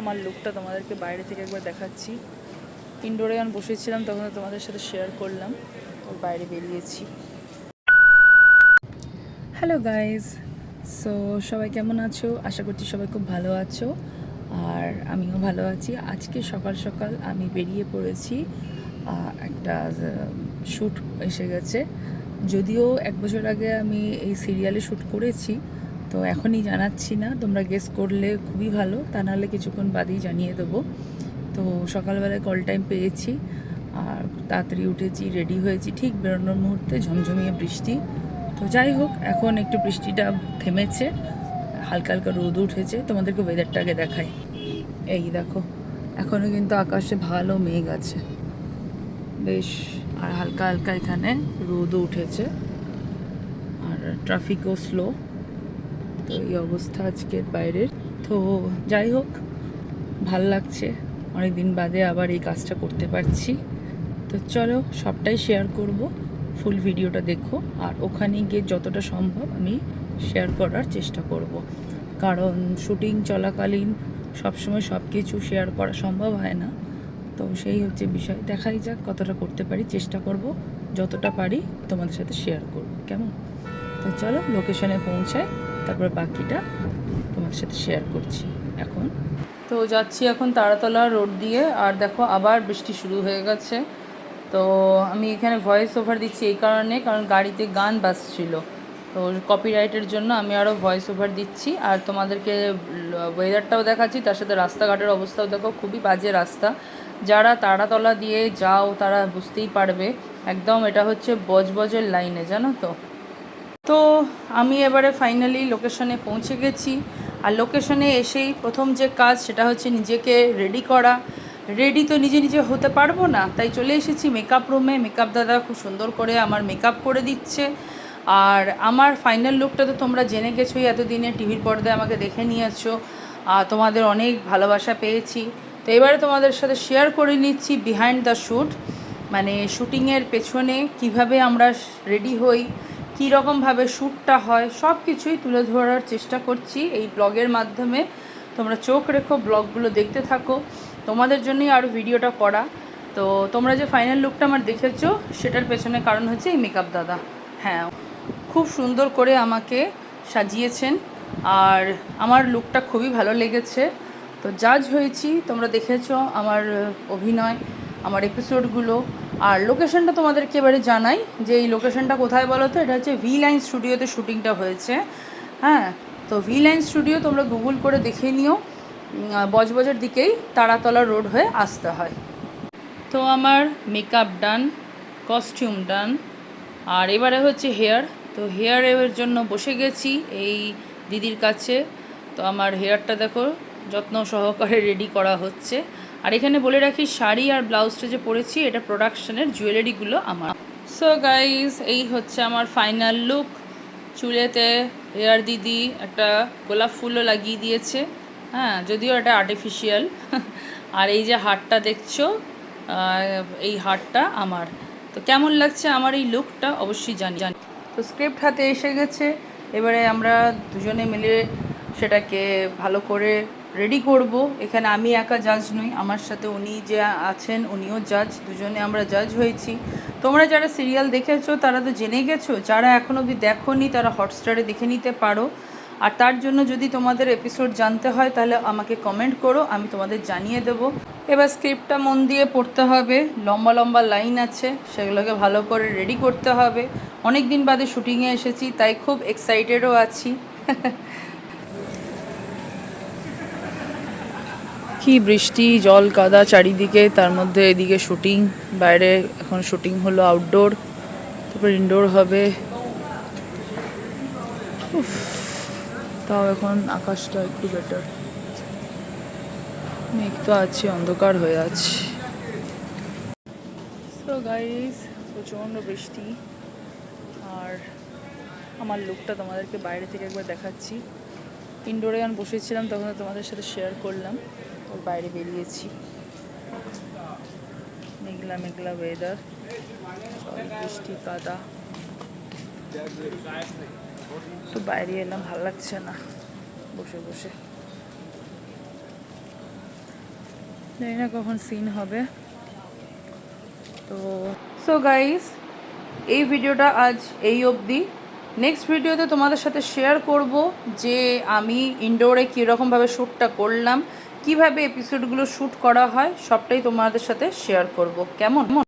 আমার লুকটা তোমাদেরকে বাইরে থেকে একবার দেখাচ্ছি। ইনডোরে যখন বসেছিলাম, তখন তোমাদের সাথে শেয়ার করলাম। ওর বাইরে বেরিয়েছি। হ্যালো গাইজ সো সবাই কেমন আছো? আশা করছি সবাই খুব ভালো আছো। আর আমিও ভালো আছি। আজকে সকাল সকাল আমি বেরিয়ে পড়েছি। একটা শ্যুট এসে গেছে। যদিও এক বছর আগে আমি এই সিরিয়ালে শ্যুট করেছি তো এখনই জানাচ্ছি না, তোমরা গেস করলে খুবই ভালো, তা নাহলে কিছুক্ষণ বাদেই জানিয়ে দেবো। তো সকালবেলায় কল টাইম পেয়েছি, আর তাড়াতাড়ি উঠেছি রেডি হয়েছি, ঠিক বেরোনোর মুহূর্তে ঝমঝমিয়ে বৃষ্টি। তো যাই হোক, এখন একটু বৃষ্টিটা থেমেছে, হালকা হালকা রোদ উঠেছে, তোমাদেরকে ওয়েদারটাকে দেখাই। এই দেখো এখনও কিন্তু আকাশে ভালো মেঘ আছে। বেশ, আর হালকা হালকা এখানে রোদও উঠেছে, আর ট্রাফিকও স্লো এই অবস্থা আজকের বাইরের। তো যাই হোক, ভালো লাগছে। অনেক দিন বাদে আবার এই কাজটা করতে পারছি। তো চলো, সবটাই শেয়ার করব। ফুল ভিডিওটা দেখো। আর ওখানে গিয়ে যতটা সম্ভব আমি শেয়ার করার চেষ্টা করব। কারণ শুটিং চলাকালীন সবসময় সব কিছু শেয়ার করা সম্ভব হয় না। তো সেই হচ্ছে বিষয়। দেখাই যাক কতটা করতে পারি, চেষ্টা করব। যতটা পারি তোমাদের সাথে শেয়ার করব। কেমন? তো চলো লোকেশনে পৌঁছাই। তারপর বাকিটা তোমার সাথে শেয়ার করছি এখন। তো যাচ্ছি এখন তারাতলা রোড দিয়ে, আর দেখো আবার বৃষ্টি শুরু হয়ে গেছে। তো আমি এখানে ভয়েস ওভার দিচ্ছি এই কারণে, কারণ গাড়িতে গান বাজছিল। তো কপিরাইটের জন্য আমি আরও ভয়েস ওভার দিচ্ছি, আর তোমাদেরকে ওয়েদারটাও দেখাচ্ছি, তার সাথে রাস্তাঘাটের অবস্থাও দেখো, খুবই বাজে রাস্তা। যারা তারাতলা দিয়ে যাও, তারা বুঝতেই পারবে, একদম এটা হচ্ছে বজবজের লাইনে জানো তো? তো আমি এবারে ফাইনালি লোকেশনে পৌঁছে গেছি। আর লোকেশনে এসেই প্রথম যে কাজ সেটা হচ্ছে নিজেকে রেডি করা। রেডি তো নিজে নিজে হতে পারব না, তাই চলে এসেছি মেকআপ রুমে মেকআপ দাদা খুব সুন্দর করে আমার মেকআপ করে দিচ্ছে। আর আমার ফাইনাল লুকটা তো তোমরা জেনে গেছোই, এতদিনে টিভির পর্দায় আমাকে দেখে নিয়েছো। আর তোমাদের অনেক ভালোবাসা পেয়েছি। তো এবারে তোমাদের সাথে শেয়ার করে নিচ্ছি বিহাইন্ড দ্য শ্যুট মানে শুটিংয়ের পেছনে কীভাবে আমরা রেডি হই। কী রকমভাবে শ্যুটটা হয় সব কিছুই তুলে ধরার চেষ্টা করছি এই ব্লগের মাধ্যমে। তোমরা চোখ রেখো, ব্লগগুলো দেখতে থাকো। তোমাদের জন্যই আরও ভিডিওটা করা। তো তোমরা যে ফাইনাল লুকটা আমার দেখেছ, সেটার পেছনে কারণ হচ্ছে এই মেকআপ দাদা। হ্যাঁ খুব সুন্দর করে আমাকে সাজিয়েছেন আর আমার লুকটা খুবই ভালো লেগেছে। তো জাজ হয়েছি, তোমরা দেখেছ আমার অভিনয়। আমার এপিসোডগুলো আর লোকেশনটা তোমাদেরকে এবারে জানাই যে এই লোকেশনটা কোথায় বলো তো? এটা হচ্ছে ভি লাইন স্টুডিওতে শুটিংটা হয়েছে। হ্যাঁ তো ভি লাইন স্টুডিও তোমরা গুগল করে দেখে নিও। বজবজের দিকেই তারাতলা রোড হয়ে আসতে হয়। তো আমার মেকআপ ডান কস্টিউম ডান আর এবারে হচ্ছে হেয়ার তো হেয়ারের জন্য বসে গেছি এই দিদির কাছে। তো আমার হেয়ারটা দেখো, যত্ন সহকারে রেডি করা হচ্ছে। আর এখানে বলে রাখি, শাড়ি আর ব্লাউজটা যে পরেছি, এটা প্রোডাকশনের জুয়েলারিগুলো আমার। সো গাইজ এই হচ্ছে আমার ফাইনাল লুক চুলেতে হেয়ার দিদি একটা গোলাপ ফুলও লাগিয়ে দিয়েছে। হ্যাঁ যদিও এটা আর্টিফিশিয়াল আর এই যে হারটা দেখছ এই হারটা আমার। তো কেমন লাগছে আমার এই লুকটা অবশ্যই জানি। জানি তো স্ক্রিপ্ট হাতে এসে গেছে। এবারে আমরা দুজনে মিলে সেটাকে ভালো করে রেডি করব। এখানে আমি একা জাজ নই, আমার সাথে উনি যে আছেন উনিও জাজ দুজনে আমরা জাজ হয়েছি। তোমরা যারা সিরিয়াল দেখেছ, তারা তো জেনে গেছো, যারা এখন অবধি দেখোনি, তারা হটস্টারে দেখে নিতে পারো। আর তার জন্য যদি তোমাদের এপিসোড জানতে হয়, তাহলে আমাকে কমেন্ট করো, আমি তোমাদের জানিয়ে দেবো। এবার স্ক্রিপ্টটা মন দিয়ে পড়তে হবে, লম্বা লম্বা লাইন আছে, সেগুলোকে ভালো করে রেডি করতে হবে। অনেক দিন বাদে শুটিংয়ে এসেছি, তাই খুব এক্সাইটেডও আছি। কি বৃষ্টি, জল, কাদা চারিদিকে, তার মধ্যে এদিকে শুটিং বাইরে এখন শুটিং হলো আউটডোর তারপর ইনডোর হবে। তাও এখন আকাশটা একটু বেটার মেঘ তো আছে, অন্ধকার হয়ে আছে। গাইস প্রচণ্ড বৃষ্টি। আর আমার লুকটা তোমাদেরকে বাইরে থেকে একবার দেখাচ্ছি। ইনডোরে যখন বসেছিলাম, তখন তোমাদের সাথে শেয়ার করলাম। বাইরে বেরিয়েছি। মেঘলা মেঘলা ওয়েদার বৃষ্টি কাদা তো বাইরে এলাম, ভালো লাগছে না। বসে বসে। জানি না কখন সিন হবে। তো সো গাইস এই ভিডিওটা আজ এই অবধি। নেক্সট ভিডিওতে তোমাদের সাথে শেয়ার করব যে আমি ইনডোরে কীরকমভাবে শ্যুটটা করলাম। কীভাবে এপিসোডগুলো শ্যুট করা হয় সবটাই তোমাদের সাথে শেয়ার করব। কেমন?